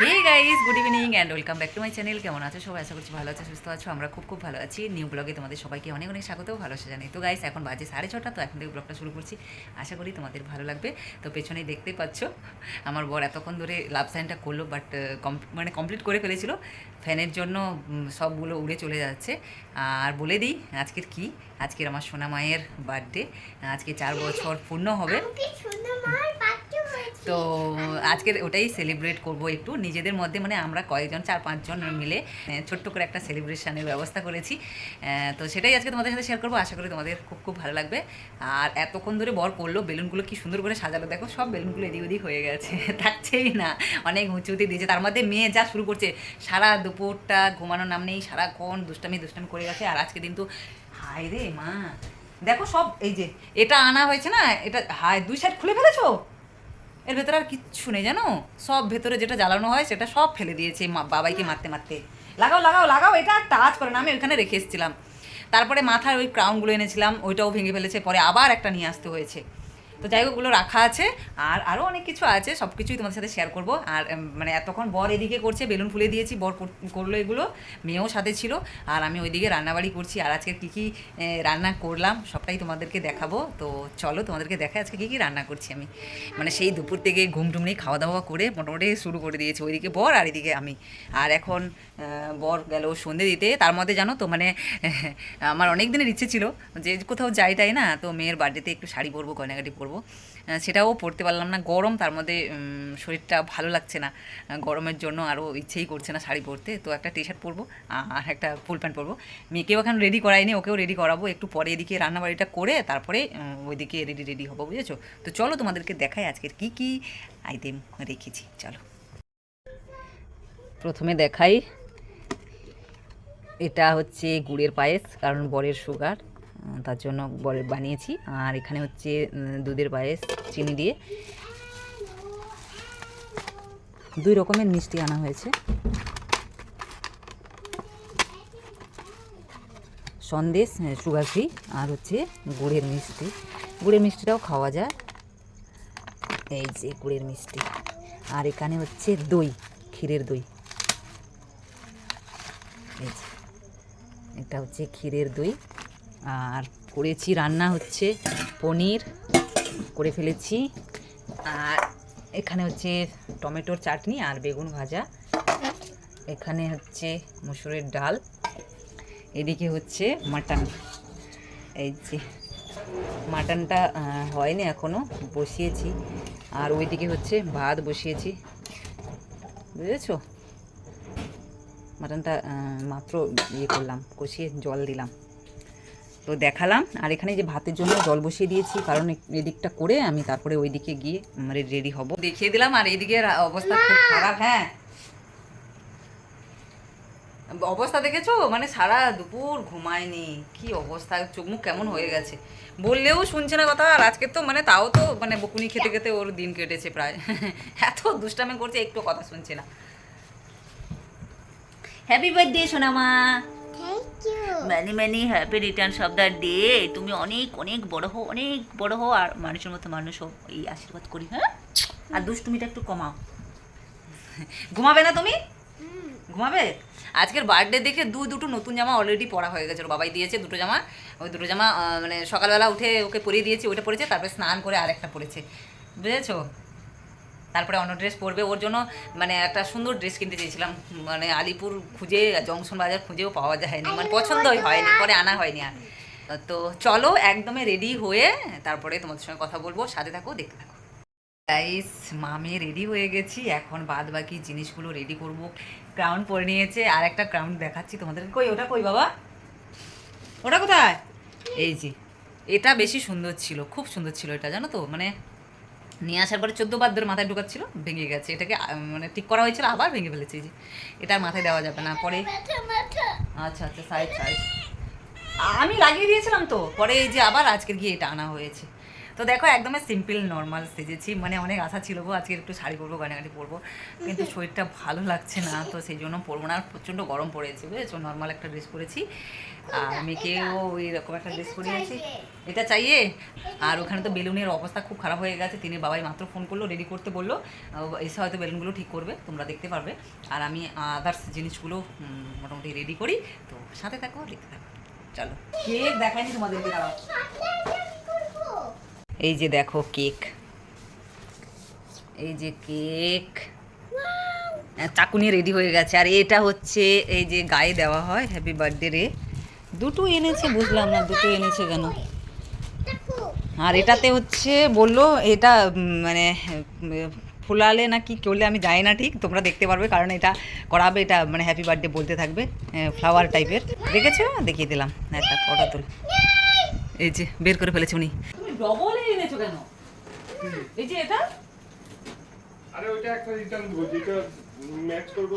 Hey guys good evening and welcome back to my channel কেমন আছো? সবাই আশা করছি ভালো আছো, সুস্থ আছো, আমরা খুব খুব ভালো আছি। নিউ ব্লগে তোমাদের সবাইকে অনেক অনেক স্বাগত ভালোবাসা জানাই। তো গাইস এখন বাজে সাড়ে ছটা, তো এখন থেকে ব্লগটা শুরু করছি। আশা করি তোমাদের ভালো লাগবে। তো পেছনেই দেখতে পাচ্ছ, আমার বর এতক্ষণ ধরে লাভ সাইনটা করল বাট মানে কমপ্লিট করে ফেলেছিল। ফ্যানের জন্য সবগুলো উড়ে চলে যাচ্ছে। আর বলে দিই, আজকের কি? আজকের আমার সোনা মায়ের বার্থডে আজকে চার বছর পূর্ণ হবে। তো আজকের ওটাই সেলিব্রেট করব একটু। নিজেদের মধ্যে মানে আমরা কয়েকজন, চার পাঁচজন মিলে ছোট্ট করে একটা সেলিব্রেশনের ব্যবস্থা করেছি। তো সেটাই আজকে তোমাদের সাথে শেয়ার করব। আশা করি তোমাদের খুব খুব ভালো লাগবে। আর এতক্ষণ ধরে বর করল, বেলুনগুলো কি সুন্দর করে সাজালো। দেখো, সব বেলুনগুলো এদিক ওদিক হয়ে গেছে। থাকছেই না। অনেক উঁচুতে দিয়েছে। তার মধ্যে মেয়ে যা শুরু করছে, সারা দুপুরটা ঘুমানোর নাম নেই, সারাক্ষণ দুষ্টামি দুষ্টামি করে গেছে। আর আজকে কিন্তু, হায় রে মা! দেখো সব, এই যে, এটা আনা হয়েছে না, এটা, হায়, দুই সাইড খুলে ফেলেছো? এর ভেতরে আর কিচ্ছু নেই, জানো? সব ভেতরে যেটা জ্বালানো হয়, সেটা সব ফেলে দিয়েছে মা- বাবাইকে মারতে মারতে। লাগাও লাগাও লাগাও, এটা টাচ করে না, আমি ওইখানে রেখে এসেছিলাম। তারপরে মাথার ওই ক্রাউনগুলো এনেছিলাম, ওইটাও ভেঙে ফেলেছে, পরে আবার একটা নিয়ে আসতে হয়েছে। তো যাই হোক, ওগুলো রাখা আছে। আর আরও অনেক কিছু আছে সব কিছুই তোমাদের সাথে শেয়ার করব। আর মানে এতক্ষণ বর এদিকে করছে, বেলুন ফুলে দিয়েছি, বর কর- করল এগুলো, মেয়েও সাথে ছিল। আর আমি ওইদিকে রান্নাবাড়ি করছি, আর আজকে কী কী রান্না করলাম, সবটাই তোমাদেরকে দেখাবো। তো চলো তোমাদেরকে দেখা আজকে কী কী রান্না করছি আমি। মানে সেই দুপুর থেকে ঘুম টুম নেই খাওয়া দাওয়া করে মোটামুটি শুরু করে দিয়েছি, ওইদিকে বর আর এদিকে আমি। আর এখন বর গেল সন্ধে দিতে, তার মধ্যে জানো তো মানে আমার অনেক দিনের ইচ্ছে ছিল, যে কোথাও যাই তাই না, তো মেয়ের বার্থডেতে একটু শাড়ি পরবো, গয়নাগাটি পরবো। আহ, সেটাও পরতে পারলাম না। গরম তার মধ্যে শরীরটা ভালো লাগছে না। গরমের জন্য আরও ইচ্ছেই করছে না শাড়ি পরতে। তো একটা টি শার্ট পরবো আর একটা ফুল প্যান্ট পরবো। মেয়েকেও এখন রেডি করাইনি ওকেও রেডি করাবো। একটু পরে এদিকে রান্নাবাড়িটা করে তারপরে ওইদিকে রেডি রেডি হব বুঝেছ? তো চলো তোমাদেরকে দেখাই আজকের কি কি আইটেম রেখেছি। চলো। প্রথমে দেখাই এটা হচ্ছে গুড়ের পায়েস কারণ বরের সুগার তার জন্য বানিয়েছি। আর এখানে হচ্ছে দুধের পায়েস, চিনি দিয়ে। দুই রকমের মিষ্টি আনা হয়েছে। সন্দেশ সুগার ফ্রি আর হচ্ছে গুড়ের মিষ্টি। গুড়ের মিষ্টিটাও খাওয়া যায়। এই যে গুড়ের মিষ্টি। আর এখানে হচ্ছে দই, ক্ষীরের দই। এই যে। এটা হচ্ছে ক্ষীরের দই। আর করেছি রান্না হচ্ছে পনির, করে ফেলেছি। আর এখানে হচ্ছে টমেটোর চাটনি আর বেগুন ভাজা। এখানে হচ্ছে মুসুরের ডাল। এদিকে হচ্ছে মাটন। এই যে মাটনটা হয়নি এখনও বসিয়েছি। আর ওইদিকে হচ্ছে ভাত বসিয়েছি। বুঝেছ? মাটনটা মাত্র ইয়ে করলাম, কষিয়ে জল দিলাম। তো দেখালাম। আর এখানে যে ভাতের জন্য জল বসিয়ে দিয়েছি কারণ এদিকটা করে আমি তারপরে ওই দিকে গিয়ে মানে রেডি হব। দেখিয়ে দিলাম আর এইদিকে অবস্থা খুব খারাপ হ্যাঁ। অবস্থা দেখেছ? মানে সারা দুপুর ঘুমায়নি। কি অবস্থা চোখ মুখ কেমন হয়ে গেছে। বললেও শুনছে না কথা আর আজকে তো মানে তাও তো মানে বকুনি খেতে খেতে ওর দিন কেটেছে প্রায়। এত দুষ্টামি করছে একটু কথা শুনছে না। হ্যাপি বার্থডে সোনামা! Thank you many many happy return of the day তুমি অনেক অনেক বড় হও অনেক বড় হও আর মানুষের মতো মানুষ হও এই আশীর্বাদ করি হ্যাঁ? আর দুষ্টুমিটা একটু কমাও। ঘুমাবে না তুমি? ঘুমাবে? আজকের বার্থডে দেখে দু দুটো নতুন জামা অলরেডি পরা হয়ে গেছে ওর বাবাই দিয়েছে দুটো জামা। ওই দুটো জামা মানে সকালবেলা উঠে ওকে পরিয়ে দিয়েছি ওইটা পরেছে তারপরে স্নান করে আরেকটা পরেছে। বুঝেছ? তারপরে অন্য ড্রেস পরবে। ওর জন্য মানে একটা সুন্দর ড্রেস কিনতে চেয়েছিলাম। মানে আলিপুর খুঁজে জংশন বাজার খুঁজেও পাওয়া যায়নি। মানে পছন্দই হয়নি পরে আনা হয়নি আর। তো চলো একদমই রেডি হয়ে তারপরে তোমাদের সঙ্গে কথা বলব। সাথে থাকো দেখতে থাকো। গাইস মামে রেডি হয়ে গেছি। এখন বাদ বাকি জিনিসগুলো রেডি করব। ক্রাউন পরে নিয়েছে। আর একটা ক্রাউন দেখাচ্ছি তোমাদের। কই ওটা কই বাবা? ওটা কোথায়? এই যে এটা বেশি সুন্দর ছিল। খুব সুন্দর ছিল এটা জানো তো? মানে নিয়ে আসার পরে চোদ্দ বার ধরে মাথায় ঢুকাচ্ছিল ভেঙে গেছে। এটাকে মানে ঠিক করা হয়েছিল আবার ভেঙে ফেলেছে যে। এটা আর মাথায় দেওয়া যাবে না পরে আচ্ছা আচ্ছা সাইড সাইড আমি লাগিয়ে দিয়েছিলাম তো পরে এই যে আবার আজকের গিয়ে এটা আনা হয়েছে। তো দেখো, একদমই সিম্পল নর্মাল সেজেছি। মানে অনেক আশা ছিল আজকে একটু শাড়ি পরবো গয়নাগাটি পরবো। কিন্তু শরীরটা ভালো লাগছে না, তো সেই জন্য পরবো না। আর প্রচণ্ড গরম পড়েছে, বুঝেছ? নর্মাল একটা ড্রেস পরেছি। আর মেয়েকেও ওই রকম একটা ড্রেস পরিয়েছি। এটা চাইয়ে? আর ওখানে তো বেলুনের অবস্থা খুব খারাপ হয়ে গেছে। তিনি বাবাই মাত্র ফোন করল রেডি করতে বলল এসে হয়তো বেলুনগুলো ঠিক করবে, তোমরা দেখতে পারবে। আর আমি আদার্স জিনিসগুলো মোটামুটি রেডি করি। তো সাথে থাকো, দেখতে থাকো। চলো। কেক দেখাইনি তোমাদেরকে, দাঁড়াও। এই যে দেখো কেক। এই যে কেক। চাকু নিয়ে রেডি হয়ে গেছে। আর এটা হচ্ছে এই যে গায়ে দেওয়া হয় হ্যাপি বার্থডে রে। দুটো এনেছে, বুঝলাম না, দুটো এনেছে কেন? আর এটাতে হচ্ছে বলল, এটা মানে ফুলালে না কি করলে আমি জানি না ঠিক, তোমরা দেখতে পারবে, কারণ এটা করাবে, এটা মানে হ্যাপি বার্থডে বলতে থাকবে ফ্লাওয়ার টাইপের দেখেছ? দেখিয়ে দিলাম। একটা ফটো তুল। এই যে, বের করে ফেলেছে উনি। ডবল এনেছো কেন? এই যে এটা? আরে ওইটা একটা রিটার্ন দেবো যেটা ম্যাচ করব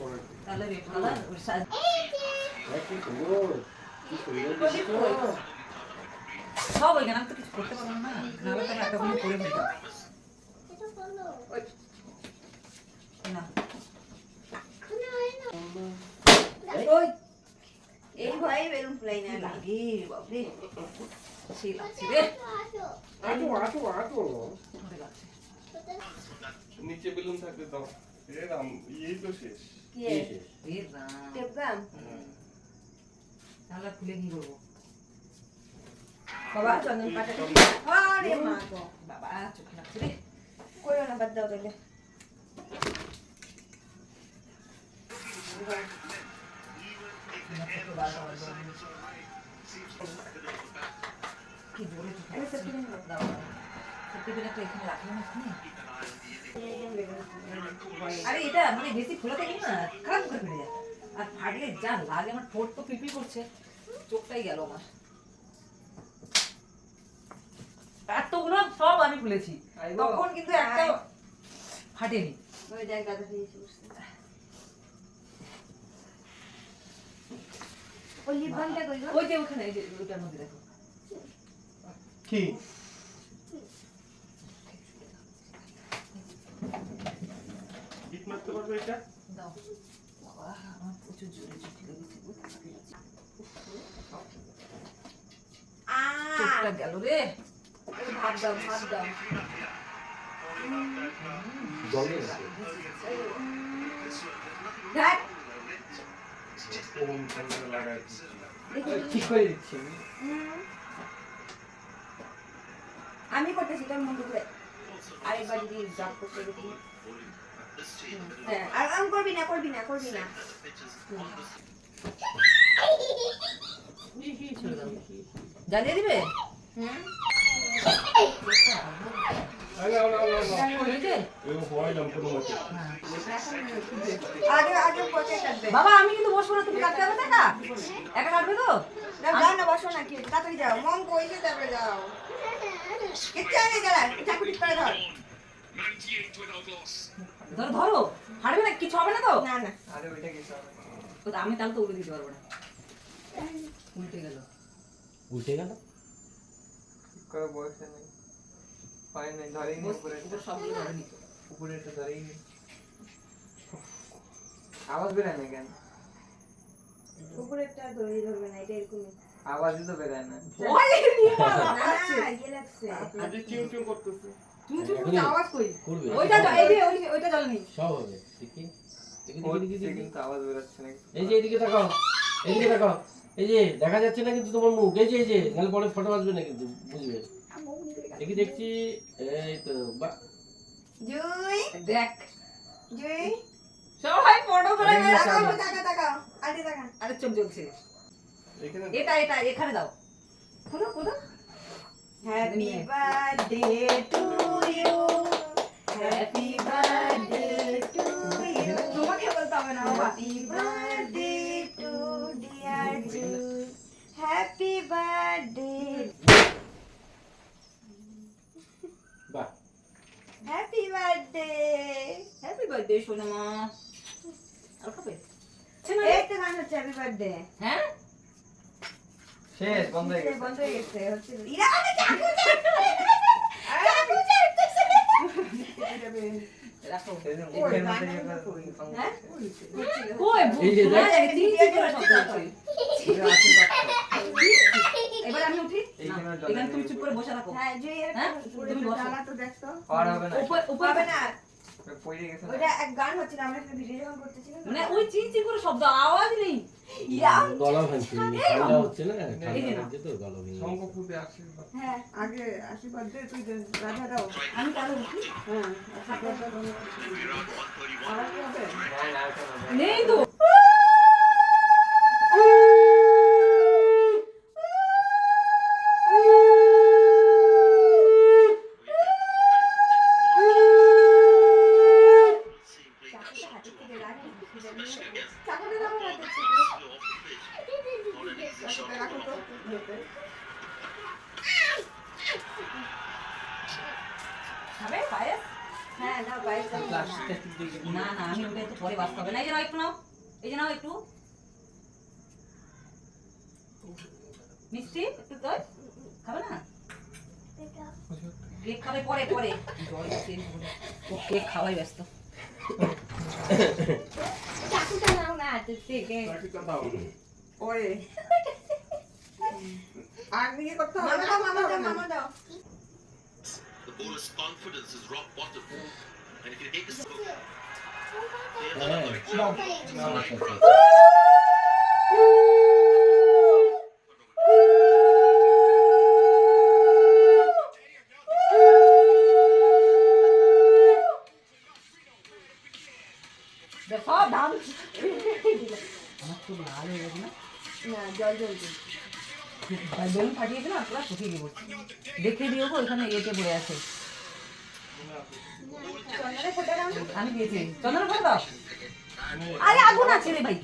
করে তাহলে কালার হ্যাঁ, কি সুন্দর, কি সুন্দর? সব ওইখানে আমি তো কিছু করতে পারব না নাহলে তো একটা করে করে বলো। না না। না। এই ভয়ে বেলুন ফুলাই না লাগে বাপরে। সেই লাগছে রে আটো, আটো, আটো। ধরে লাগছে নিচে বেলুন থাকতে দাও এ রাম এই তো শেষ কি এ রাম। টেপগাম তাহলে খুলে কি করব বাবা চন্দন কাটা আরে মা গো বাবা চোখে লাগছে রে কইও না বাদ দাও তাহলে রাখলাম এখানে। আরে এটা মানে বেশি খোলাতে গেলে না খারাপ করে ফেলে যায়। আর ফাটলে যা লাগে আমার ঠোঁট তো পিপি করছে। চোখটাই গেল আমার। এতগুলো সব আমি খুলেছি। তখন কিন্তু একটা ফাটেনি। ওই দেখ গাদা দিয়েছি ওই লিপ বামটা কই গো? ওই যে ওখানে ওইটার মধ্যে দেখো। কি? মারতে পারবে এটা? দাও। বাবা আমার প্রচুর জোরে লেগেছে চোখটা গেল রে। ভাত দাও ভাত দাও। দেখি। করে দিচ্ছি। আমি করতেছি তোর মন করে আরেকবার যদি জব করতে দেখি। হ্যাঁ আর আম করবি না করবি না করবি না। জানিয়ে দিবে? হুম বাবা আমি কিন্তু বসবো না তুমি কাটতে হবে না? একা কাটবে তো? যাও না বসো না কি? তাড়াতাড়ি যাও মন কইছে তারপরে যাও। কিচ্ছু চাকু করে ধর ধরো। ধরো হারবে না কিছু হবে না তো? না না। আমি তাহলে তো উড়ে দিতে পারব না। উল্টে গেল। উল্টে গেল? করে বসে নেই হয় নাই ধরেই নি উপরে উপর সবগুলো ধরে নিত উপরে একটা ধরেই নি। আওয়াজ বেরোয় না কেন? উপরেরটা ধরে ধরবে না এটা এরকমই। আওয়াজই তো বেরোয় না। ভয় না না লাগছে। আজকে চিউ চিউ করতেছে? তুমি তুমি করছ, আওয়াজ কই ওইটা এই যে ওইটা জ্বালানি সব হবে দেখি দেখি, দেখি, হচ্ছে দেখি, দেখি। কিন্তু আওয়াজ বেরোচ্ছে না এই যে এদিকে তাকাও এদিকে তাকাও এই যে দেখা যাচ্ছে না কিন্তু তোমার মুখ। এই যে এই যে নাহলে পরে ফটো আসবে না কিন্তু বুঝবে। দেখি দেখছি। এই তো জুই। দেখ। জুই। সবাই ফটো করে আরে, তাকাও তাকাও তাকাও। আরে তাকা আরে চোখ জ্বলছে। এখানে এটা এটা এখানে দাও। খুলো খুলো। Happy birthday to you happy birthday to you তোমাকে বলতে হবে না happy birthday to dear Jui happy birthday বাহ। হ্যাপি বার্থডে হ্যাপি বার্থডে সোনামা। আর খাবে? এই তো গান হচ্ছে হ্যাপি বার্থডে হ্যাঁ? শেষ বন্ধ হয়ে গেছে বন্ধ হয়ে গেছে হচ্ছে ইরা আমাকে চাকু চাকু চাকু চাকু রাখো সেদিন ওই মুখের মধ্যে গানটা এবার কই? song? করছে। কই এই যে দেখ। তিন তিন করে শব্দ হচ্ছে। এটা আছে ডাক্তার। এবার আমি উঠি এইখানে না, জল এখানে তুমি চুপ করে বসে থাকো হ্যাঁ যে এরকম? করে তুমি বসো। তো দেখতো হবে না উপর উপর হবে না পড়ে গেছে না ওইটা এক গান হচ্ছিল আমরা ভিডিও যখন করতেছিলাম মানে ওই চিন চিন করে শব্দ আওয়াজ নেই গলা ভাঙছে ঠান্ডা হচ্ছে না? ঠান্ডা হচ্ছে তো গলা ভেঙে ফুটে আশীর্বাদ। হ্যাঁ। আগে আশীর্বাদ দে তুই রাধা দাও। আমি কারও হ্যাঁ। নেই তো। না না আমি একটু পরে বাঁচতে হবে না এই নাও একটু নাও এই যে নাও একটু মিষ্টি একটু দই খাবে না কেক খাবে পরে পরে কেক খাওয়াই ব্যস্ত চাকুটা নাও না হাতে থেকে চাকরিটা দাও পরে আর নিয়ে করতে হবে মামা না, দাও মামা করতে দাও হবে না। মামা দাও The bowler's confidence is rock bottom. And if you take a হ্যাঁ Okay. আচ্ছা, আচ্ছা, গেছে না জল জল জল আর বেলুন ফাটিয়েছে না পুরো শুকিয়ে দেখে দিও গো ওখানে ইয়েতে পড়ে আছে আমি দিয়েছি চন্দন আগুন আছে রে ভাই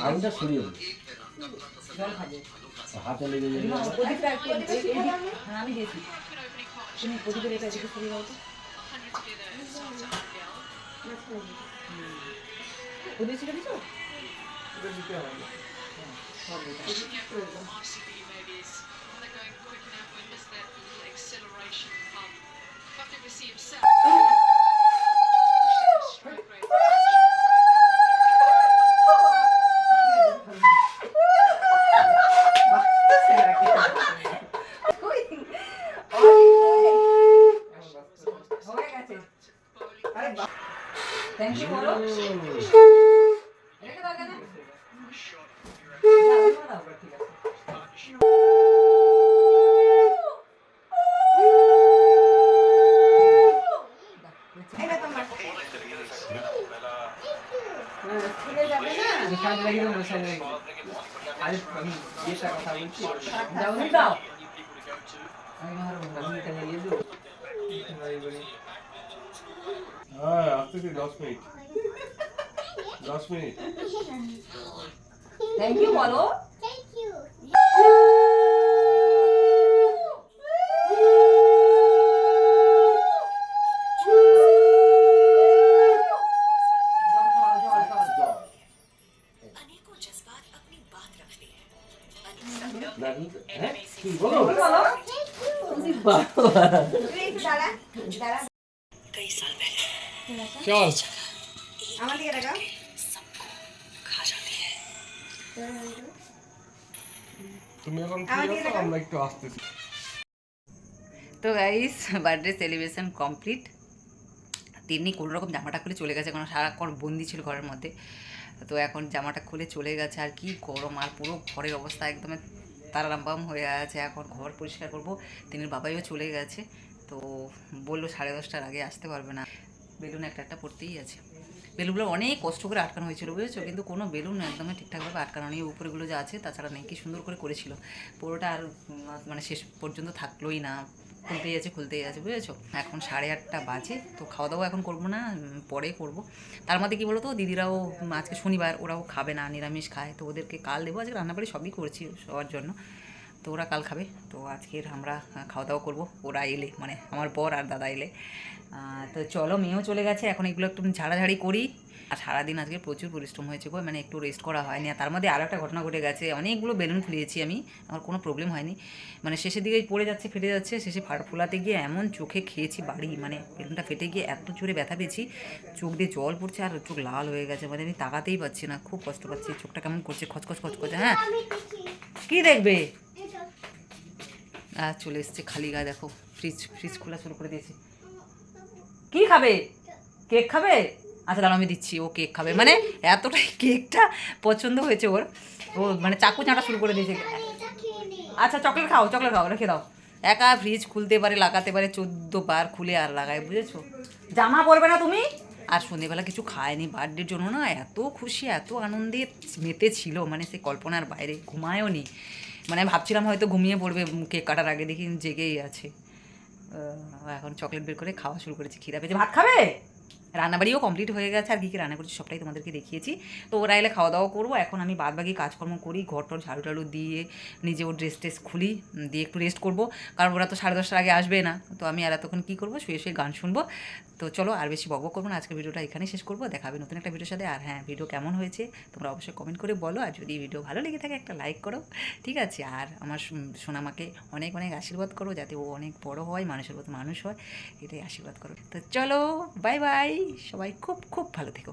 আগুনটা সরিয়ে জল হাতে লেগে যাবে আমি দিয়েছি তুমি প্রদীপের এটা এদিকে সরিয়ে দাও তো প্রদীপ শিখে দিছো এটা দিতে হবে না RCB maybe is দশ মিনিট থ্যাংক ইউ বলো Thank you. জল তুমি এখন আমার ফ্রি দিকে আছো? তাকাও। আমরা একটু আসতেছি। তো গাইস বার্থডে সেলিব্রেশন কমপ্লিট তিনি কোনো রকম জামাটা খুলে চলে গেছে কারণ সারাক্ষণ বন্দি ছিল ঘরের মধ্যে। তো এখন জামাটা খুলে চলে গেছে আর কি গরম আর পুরো ঘরের অবস্থা একদম তারারামবাম হয়ে আছে। এখন ঘর পরিষ্কার করব। তিনি বাবাইও চলে গেছে তো বলল সাড়ে দশটার আগে আসতে পারবে না। বেলুন একটা একটা পড়তেই আছে। বেলুনগুলো অনেক কষ্ট করে আটকানো হয়েছিল, বুঝেছ? কিন্তু কোনো বেলুন একদমই ঠিকঠাকভাবে আটকানো নেই, উপরেগুলো যা আছে তাছাড়া নেই, কি সুন্দর করে করেছিল। পুরোটা আর মানে শেষ পর্যন্ত থাকলোই না, খুলতেই আছে খুলতেই আছে, বুঝেছ? এখন সাড়ে আটটা বাজে, তো খাওয়া দাওয়া এখন করব না পরে করব। তার মধ্যে কী বলো তো দিদিরাও আজকে শনিবার, ওরাও খাবে না, নিরামিষ খায়, তো ওদেরকে কাল দেবো, আজকে রান্নাবাড়ি সবই করছি সবার জন্য। তো ওরা কাল খাবে। তো আজকের আমরা খাওয়া দাওয়া করব। ওরা এলে মানে আমার বর আর দাদা এলে। তো চলো, মেয়েও চলে গেছে। এখন এগুলো একটু ঝাড়াঝাড়ি করি। আর সারাদিন আজকে প্রচুর পরিশ্রম হয়েছে গো। মানে একটু রেস্ট করা হয়নি। আর তার মধ্যে আরও একটা ঘটনা ঘটে গেছে। অনেকগুলো বেলুন ফুলিয়েছি আমি। আমার কোনো প্রবলেম হয়নি। মানে শেষের দিকে পড়ে যাচ্ছে, ফেটে যাচ্ছে। শেষে ফোলাতে গিয়ে এমন চোখে খেয়েছি বাড়ি। মানে বেলুনটা ফেটে গিয়ে এত জোরে ব্যথা পেয়েছি। চোখ দিয়ে জল পড়ছে আর চোখ লাল হয়ে গেছে। মানে আমি তাকাতেই পাচ্ছি না। খুব কষ্ট পাচ্ছি। চোখটা কেমন করছে? খচখচ, খচখচে হ্যাঁ? কি দেখবে? আর চলে এসছে খালি গায়ে দেখো ফ্রিজ ফ্রিজ খোলা শুরু করে দিয়েছে। কি খাবে? কেক খাবে? আচ্ছা দাঁড়াও আমি দিচ্ছি ও কেক খাবে। মানে এতটাই কেকটা পছন্দ হয়েছে ওর। ও মানে চাকু চাঁটা শুরু করে দিয়েছে। আচ্ছা চকলেট খাও চকলেট খাও রেখে দাও। একা ফ্রিজ খুলতে পারে লাগাতে পারে চোদ্দ বার খুলে আর লাগায় বুঝেছ? জামা পরবে না তুমি? আর সন্ধেবেলা কিছু খায়নি বার্থডের জন্য না এত খুশি এত আনন্দে মেতে ছিল মানে সে কল্পনার বাইরে ঘুমায়ও নি। মানে আমি ভাবছিলাম হয়তো ঘুমিয়ে পড়বে, কেক কাটার আগে দেখি জেগেই আছে। এখন চকলেট বের করে খাওয়া শুরু করেছি, খিদা পেয়েছে। ভাত খাবে? রান্নাবাড়িও কমপ্লিট হয়ে গেছে, আর কী কী রান্না করছি সবটাই তোমাদেরকে দেখিয়েছি। তো ওরা এলে খাওয়া দাওয়া করব, এখন আমি বাদ বাকি কাজকর্ম করি ঘর টর ঝাড়ু টাড়ু দিয়ে নিজে ওর ড্রেস ট্রেস খুলি দিয়ে একটু রেস্ট করব। কারণ ওরা তো সাড়ে দশটার আগে আসবে না, তো আমি আর এতক্ষণ কী করব, শুয়ে শুয়ে গান শুনব। তো চলো আর বেশি বকবক করব না, আজকে ভিডিওটা এখানেই শেষ করব দেখাবে নতুন একটা ভিডিওর সাথে। আর হ্যাঁ ভিডিও কেমন হয়েছে তোমরা অবশ্যই কমেন্ট করে বলো, আর যদি ভিডিও ভালো লেগে থাকে একটা লাইক করো, ঠিক আছে? আর আমার সোন- সোনামাকে অনেক অনেক আশীর্বাদ করো, যাতে ও অনেক বড় হয়, মানুষের মতো মানুষ হয়, এটাই আশীর্বাদ করো। তো চলো বাই বাই সবাই খুব খুব ভালো থেকো।